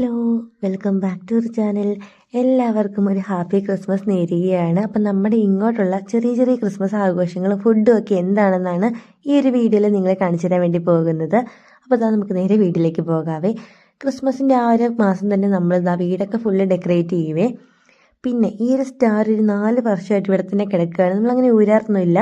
Hello welcome back to channel. എല്ലാവർക്കും ഒരു happy Christmas നേരുകയാണ്. അപ്പം നമ്മുടെ ഇങ്ങോട്ടുള്ള ചെറിയ ചെറിയ ക്രിസ്മസ് ആഘോഷങ്ങളും ഫുഡും ഒക്കെ എന്താണെന്നാണ് ഈ ഒരു വീഡിയോയിൽ നിങ്ങളെ കാണിച്ചു തരാൻ വേണ്ടി പോകുന്നത്. അപ്പോൾ അതാ നമുക്ക് നേരെ വീട്ടിലേക്ക് പോകാവേ. ക്രിസ്മസിന്റെ ആ ഒരു മാസം തന്നെ നമ്മൾ ഇതാ വീടൊക്കെ ഫുള്ള് ഡെക്കറേറ്റ് ചെയ്യുവേ. പിന്നെ ഈ ഒരു സ്റ്റാർ ഒരു നാല് വർഷമായിട്ട് ഇവിടെ തന്നെ കിടക്കുകയാണ്. നമ്മളങ്ങനെ ഊരാറൊന്നുമില്ല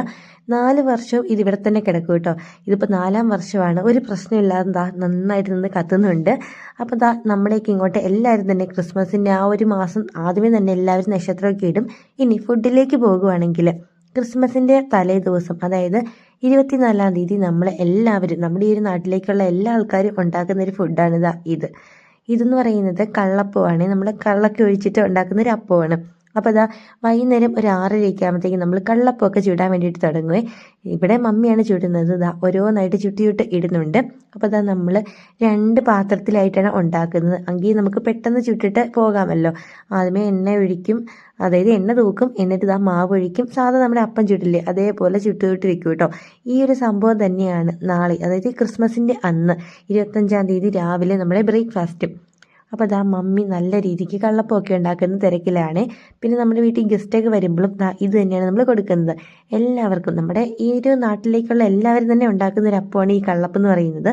നാല് വർഷവും ഇത് ഇവിടെ തന്നെ കിടക്കും കേട്ടോ. ഇതിപ്പോൾ നാലാം വർഷമാണ്. ഒരു പ്രശ്നമില്ലാതെ ദാ നന്നായിട്ട് നിന്ന് കത്തുന്നുണ്ട്. അപ്പോൾ ദാ നമ്മളേക്ക് ഇങ്ങോട്ട് എല്ലാവരും തന്നെ ക്രിസ്മസിന്റെ ആ ഒരു മാസം ആദ്യമേ തന്നെ എല്ലാവരും നക്ഷത്രമൊക്കെ ഇടും. ഇനി ഫുഡിലേക്ക് പോകുവാണെങ്കിൽ ക്രിസ്മസിന്റെ തലേ ദിവസം അതായത് ഇരുപത്തിനാലാം തീയതി നമ്മൾ എല്ലാവരും നമ്മുടെ ഈ ഒരു നാട്ടിലേക്കുള്ള എല്ലാ ആൾക്കാരും ഉണ്ടാക്കുന്ന ഒരു ഫുഡാണ് ഇതാ ഇത്. ഇതെന്ന് പറയുന്നത് കള്ളപ്പമാണ് നമ്മൾ കള്ളൊക്കെ ഒഴിച്ചിട്ട് ഉണ്ടാക്കുന്ന ഒരു അപ്പമാണ് അപ്പോൾ അതാ വൈകുന്നേരം ഒരു ആറരയൊക്കെ ആകുമ്പോഴത്തേക്കും നമ്മൾ കള്ളപ്പമൊക്കെ ചുടാൻ വേണ്ടിയിട്ട് തുടങ്ങുവേ. ഇവിടെ മമ്മിയാണ് ചുടുന്നത്. ഇതാ ഓരോന്നായിട്ട് ചുട്ടി ചുട്ട് ഇടുന്നുണ്ട്. അപ്പോൾ അതാ നമ്മൾ രണ്ട് പാത്രത്തിലായിട്ടാണ് ഉണ്ടാക്കുന്നത്. എങ്കിൽ നമുക്ക് പെട്ടെന്ന് ചുട്ടിട്ട് പോകാമല്ലോ. ആദ്യമേ എണ്ണ ഒഴിക്കും. അതായത് എണ്ണ തൂക്കും. എന്നിട്ട് ഇതാ മാവ് ഒഴിക്കും. സാധാ നമ്മുടെ അപ്പം ചുട്ടില്ലേ അതേപോലെ ചുട്ട് വെക്കും കേട്ടോ. ഈ ഒരു സംഭവം തന്നെയാണ് നാളെ അതായത് ക്രിസ്മസിന്റെ അന്ന് ഇരുപത്തഞ്ചാം തീയതി രാവിലെ നമ്മുടെ ബ്രേക്ക്ഫാസ്റ്റും. അപ്പോൾ ദാ മമ്മി നല്ല രീതിക്ക് കള്ളപ്പമൊക്കെ ഉണ്ടാക്കുന്ന തിരക്കിലാണ്. പിന്നെ നമ്മുടെ വീട്ടിൽ ഗസ്റ്റൊക്കെ വരുമ്പോഴും ഇത് തന്നെയാണ് നമ്മൾ കൊടുക്കുന്നത്. എല്ലാവർക്കും നമ്മുടെ ഈ ഒരു നാട്ടിലേക്കുള്ള എല്ലാവരും തന്നെ ഉണ്ടാക്കുന്ന ഒരു അപ്പമാണ് ഈ കള്ളപ്പം എന്ന് പറയുന്നത്.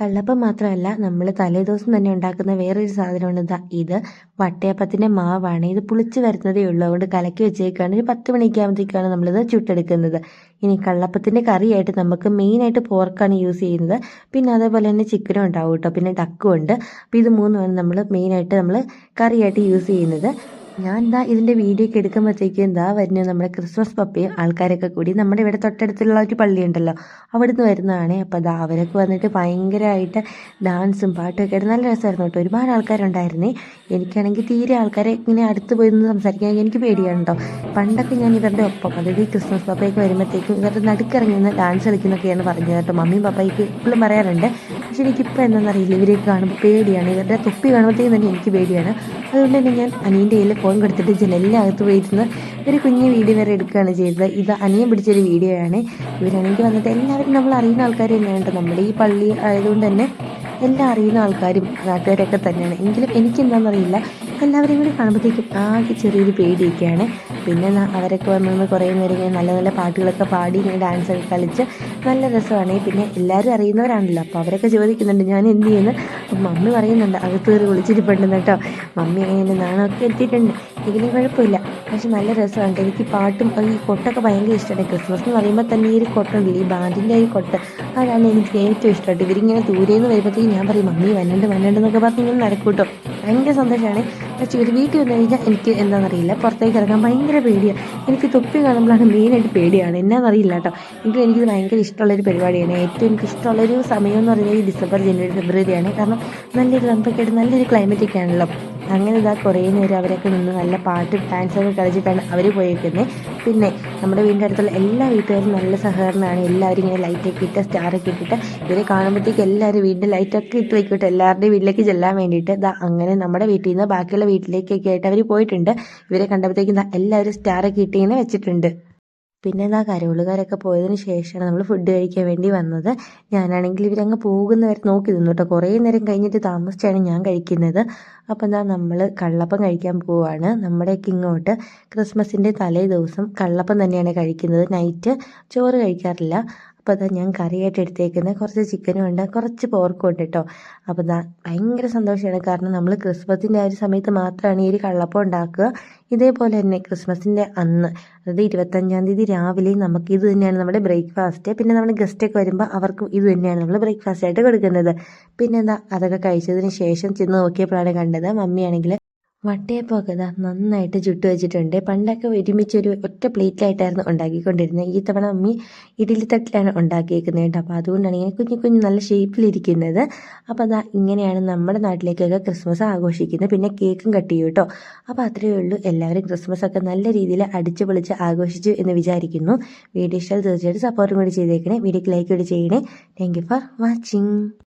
കള്ളപ്പം മാത്രമല്ല നമ്മൾ തലേദിവസം തന്നെ ഉണ്ടാക്കുന്ന വേറൊരു സാധനമാണ് ഇതാ ഇത്. വട്ടയപ്പത്തിന്റെ മാവാണ്. ഇത് പുളിച്ച് വരുന്നതേ ഉള്ളൂ. അതുകൊണ്ട് കലക്കി വെച്ചേക്കാണ്. ഒരു പത്ത് മണിക്കാകുമ്പോഴത്തേക്കാണ് നമ്മളിത് ചുട്ടെടുക്കുന്നത്. ഇനി കള്ളപ്പത്തിന്റെ കറിയായിട്ട് നമുക്ക് മെയിനായിട്ട് പോർക്കാണ് യൂസ് ചെയ്യുന്നത്. പിന്നെ അതേപോലെ തന്നെ ചിക്കനും ഉണ്ടാവും കേട്ടോ. പിന്നെ ഡക്കും ഉണ്ട്. അപ്പോൾ ഇത് മൂന്നുമാണ് നമ്മൾ മെയിനായിട്ട് നമ്മൾ കറിയായിട്ട് യൂസ് ചെയ്യുന്നത്. ഞാൻ എന്താ ഇതിന്റെ വീഡിയോ ഒക്കെ എടുക്കുമ്പോഴത്തേക്കും എന്താ വരുന്ന? നമ്മുടെ ക്രിസ്മസ് പപ്പയും ആൾക്കാരൊക്കെ കൂടി നമ്മുടെ ഇവിടെ തൊട്ടടുത്തുള്ള ഒരു പള്ളി ഉണ്ടല്ലോ അവിടുന്ന് വരുന്നതാണ്. അപ്പോൾ അതാ അവരൊക്കെ വന്നിട്ട് ഭയങ്കരമായിട്ട് ഡാൻസും പാട്ടും ഒക്കെ നല്ല രസമായിരുന്നു കേട്ടോ. ഒരുപാട് ആൾക്കാരുണ്ടായിരുന്നേ. എനിക്കാണെങ്കിൽ തീരെ ആൾക്കാരെ ഇങ്ങനെ അടുത്ത് പോയി നിന്ന് സംസാരിക്കാൻ എനിക്ക് പേടിയാണ് കേട്ടോ. പണ്ടൊക്കെ ഞാൻ ഇവരുടെ ഒപ്പം അതായത് ഈ ക്രിസ്മസ് പപ്പയൊക്കെ വരുമ്പോഴത്തേക്കും ഇവരുടെ നടുക്കിറങ്ങി നിന്ന് ഡാൻസ് കളിക്കുന്നൊക്കെയാണ് പറഞ്ഞത് കേട്ടോ. മമ്മിയും പപ്പയ്ക്ക് ഇപ്പോഴും പറയാറുണ്ട്. പക്ഷെ എനിക്കിപ്പോൾ എന്താണെന്നറിയില്ല. ഇവരെയൊക്കെ കാണുമ്പോൾ പേടിയാണ്. ഇവരുടെ തൊപ്പി കാണുമ്പോഴത്തേക്കും തന്നെ എനിക്ക് പേടിയാണ്. അതുകൊണ്ട് തന്നെ ഞാൻ അനിയന്റെ കയ്യിൽ ഫോൺ കൊടുത്തിട്ട് ജനലിനകത്ത് പോയിരുന്ന് ഒരു കുഞ്ഞു വീഡിയോ വരെ എടുക്കുകയാണ് ചെയ്തത്. ഇത് അനിയൻ പിടിച്ചൊരു വീഡിയോ ആണ്. ഇവരാണെങ്കിൽ വന്നിട്ട് എല്ലാവരും നമ്മൾ അറിയുന്ന ആൾക്കാർ തന്നെയാണ് നമ്മുടെ ഈ പള്ളി ആയതുകൊണ്ട് തന്നെ എല്ലാം അറിയുന്ന ആൾക്കാരും നാട്ടുകാരൊക്കെ തന്നെയാണ്. എങ്കിലും എനിക്കെന്താണെന്നറിയില്ല എല്ലാവരെയും കൂടി കാണുമ്പോഴത്തേക്കും ആകെ ചെറിയൊരു പേടിയൊക്കെയാണ്. പിന്നെ അവരൊക്കെ വന്നു കുറേ നേരം ഇങ്ങനെ നല്ല നല്ല പാട്ടുകളൊക്കെ പാടി ഇങ്ങനെ ഡാൻസ് ഒക്കെ കളിച്ച് നല്ല രസമാണ്. പിന്നെ എല്ലാവരും അറിയുന്നവരാണല്ലോ. അപ്പോൾ അവരൊക്കെ ചോദിക്കുന്നുണ്ട് ഞാൻ എന്ത് ചെയ്യുന്നു? അപ്പം മമ്മി പറയുന്നുണ്ട് അകത്ത് കയറി വിളിച്ചിരിപ്പുണ്ടെന്ന് കേട്ടോ മമ്മി അങ്ങനെ നാണമൊക്കെ എത്തിയിട്ടുണ്ട്. എങ്കിലും കുഴപ്പമില്ല. പക്ഷെ നല്ല രസമാണ്. എനിക്ക് പാട്ടും ഈ കൊട്ടൊക്കെ ഭയങ്കര ഇഷ്ടമാണ്. ക്രിസ്മസ് എന്ന് പറയുമ്പോൾ തന്നെ ഈ ഒരു കൊട്ടുണ്ട് ഈ ബാൻഡിന്റെ ഈ കൊട്ട്. അതാണ് എനിക്ക് ഏറ്റവും ഇഷ്ടമായിട്ട്. ഇവരിങ്ങനെ ദൂരെ നിന്ന് വരുമ്പോഴത്തേക്കും ഞാൻ പറയും മമ്മി വന്നണ്ട് വന്നണ്ട് എന്നൊക്കെ പറഞ്ഞ് ഇങ്ങനെ നടക്കൂട്ടോ ഭയങ്കര സന്തോഷമാണ് പക്ഷേ ഒരു വീട്ടിൽ വന്നു കഴിഞ്ഞാൽ എനിക്ക് എന്താണെന്നറിയില്ല പുറത്തേക്ക് ഇറങ്ങാൻ ഭയങ്കര പേടിയാണ് എനിക്ക് തൊപ്പി കാണുമ്പോഴാണ് മെയിനായിട്ട് പേടിയാണ്. എന്നാണെന്നറിയില്ല കേട്ടോ. എങ്കിലും എനിക്കിത് ഭയങ്കര ഇഷ്ടമുള്ളൊരു പരിപാടിയാണ്. ഏറ്റവും എനിക്ക് ഇഷ്ടമുള്ളൊരു സമയം എന്ന് പറയുന്നത് ഈ ഡിസംബർ ജനുവരി ഫെബ്രുവരിയാണ്. കാരണം നല്ലൊരു തണുപ്പൊക്കെ ആയിട്ട് നല്ലൊരു ക്ലൈമറ്റൊക്കെ ആണല്ലോ. അങ്ങനെ ഇതാ കുറേ നേരം അവരൊക്കെ നിന്ന് നല്ല പാട്ട് ഡാൻസൊക്കെ കളിച്ചിട്ടാണ് അവർ പോയേക്കുന്നത്. പിന്നെ നമ്മുടെ വീടിന്റെ അടുത്തുള്ള എല്ലാ വീട്ടുകാരും നല്ല സഹകരണമാണ്. എല്ലാവരും ഇങ്ങനെ ലൈറ്റൊക്കെ ഇട്ട് സ്റ്റാറൊക്കെ ഇട്ടിട്ട്. ഇവരെ കാണുമ്പോഴത്തേക്ക് എല്ലാവരും വീടിന്റെ ലൈറ്റൊക്കെ ഇട്ട് വയ്ക്കട്ടെ എല്ലാവരുടെയും വീട്ടിലേക്ക് ചെല്ലാൻ വേണ്ടിയിട്ട്. ഇതാ അങ്ങനെ നമ്മുടെ വീട്ടിൽ നിന്ന് ബാക്കിയുള്ള വീട്ടിലേക്കൊക്കെ ആയിട്ട് അവർ പോയിട്ടുണ്ട്. ഇവരെ കണ്ടപ്പോഴത്തേക്കും എല്ലാവരും സ്റ്റാറൊക്കെ ഇട്ടിങ്ങനെ വെച്ചിട്ടുണ്ട്. പിന്നെ എന്താ കരോളുകാരൊക്കെ പോയതിന് ശേഷമാണ് നമ്മൾ ഫുഡ് കഴിക്കാൻ വേണ്ടി വന്നത്. ഞാനാണെങ്കിൽ ഇവരങ്ങ് പോകുന്നവരെ നോക്കി നിന്നു കേട്ടോ കുറേ നേരം കഴിഞ്ഞിട്ട് താമസിച്ചാണ് ഞാൻ കഴിക്കുന്നത്. അപ്പം എന്താ നമ്മൾ കള്ളപ്പം കഴിക്കാൻ പോവാണ്. നമ്മുടെയൊക്കെ ഇങ്ങോട്ട് ക്രിസ്മസിന്റെ തലേ ദിവസം കള്ളപ്പം തന്നെയാണ് കഴിക്കുന്നത്. നൈറ്റ് ചോറ് കഴിക്കാറില്ല. അപ്പോൾ അതാ ഞാൻ കറിയായിട്ട് എടുത്തേക്കുന്നത് കുറച്ച് ചിക്കനും ഉണ്ട്. കുറച്ച് പോർക്കും ഉണ്ട് കേട്ടോ അപ്പോൾ ഇതാ ഭയങ്കര സന്തോഷമാണ് കാരണം നമ്മൾ ക്രിസ്മസിന്റെ ആ ഒരു സമയത്ത് മാത്രമാണ് ഈ ഒരു കള്ളപ്പം ഉണ്ടാക്കുക. ഇതേപോലെ തന്നെ ക്രിസ്മസിന്റെ അന്ന് അതായത് ഇരുപത്തഞ്ചാം തീയതി രാവിലെ നമുക്ക് ഇത് തന്നെയാണ് നമ്മുടെ ബ്രേക്ക്ഫാസ്റ്റ്. പിന്നെ നമ്മുടെ ഗസ്റ്റൊക്കെ വരുമ്പോൾ അവർക്കും ഇത് തന്നെയാണ് നമ്മൾ ബ്രേക്ക്ഫാസ്റ്റ് ആയിട്ട് കൊടുക്കുന്നത്. പിന്നെന്താ അതൊക്കെ കഴിച്ചതിന് ശേഷം ചെന്ന് നോക്കിയപ്പോഴാണ് കണ്ടത് മമ്മിയാണെങ്കിൽ വട്ടയപ്പമൊക്കെ നന്നായിട്ട് ചുട്ടു വെച്ചിട്ടുണ്ട്. പണ്ടൊക്കെ ഒരുമിച്ചൊരു ഒറ്റ പ്ലേറ്റിലായിട്ടായിരുന്നു ഉണ്ടാക്കിക്കൊണ്ടിരുന്നത് ഈ തവണ മമ്മി ഇഡലിത്തട്ടിലാണ് ഉണ്ടാക്കിയേക്കുന്നത് കേട്ടോ. അപ്പോൾ അതുകൊണ്ടാണ് ഇങ്ങനെ കുഞ്ഞു കുഞ്ഞു നല്ല ഷേപ്പിലിരിക്കുന്നത്. അപ്പോൾ അതാ ഇങ്ങനെയാണ് നമ്മുടെ നാട്ടിലേക്കൊക്കെ ക്രിസ്മസ് ആഘോഷിക്കുന്നത്. പിന്നെ കേക്കും കട്ട് ചെയ്യും കേട്ടോ. അപ്പോൾ അത്രയേ ഉള്ളൂ. എല്ലാവരും ക്രിസ്മസ് ഒക്കെ നല്ല രീതിയിൽ അടിച്ചു പൊളിച്ച് ആഘോഷിച്ചു എന്ന് വിചാരിക്കുന്നു. വീഡിയോ ഇഷ്ടം തീർച്ചയായിട്ടും സപ്പോർട്ടും കൂടി ചെയ്തേക്കണേ. വീഡിയോക്ക് ലൈക്ക് കൂടി ചെയ്യണേ. Thank for watching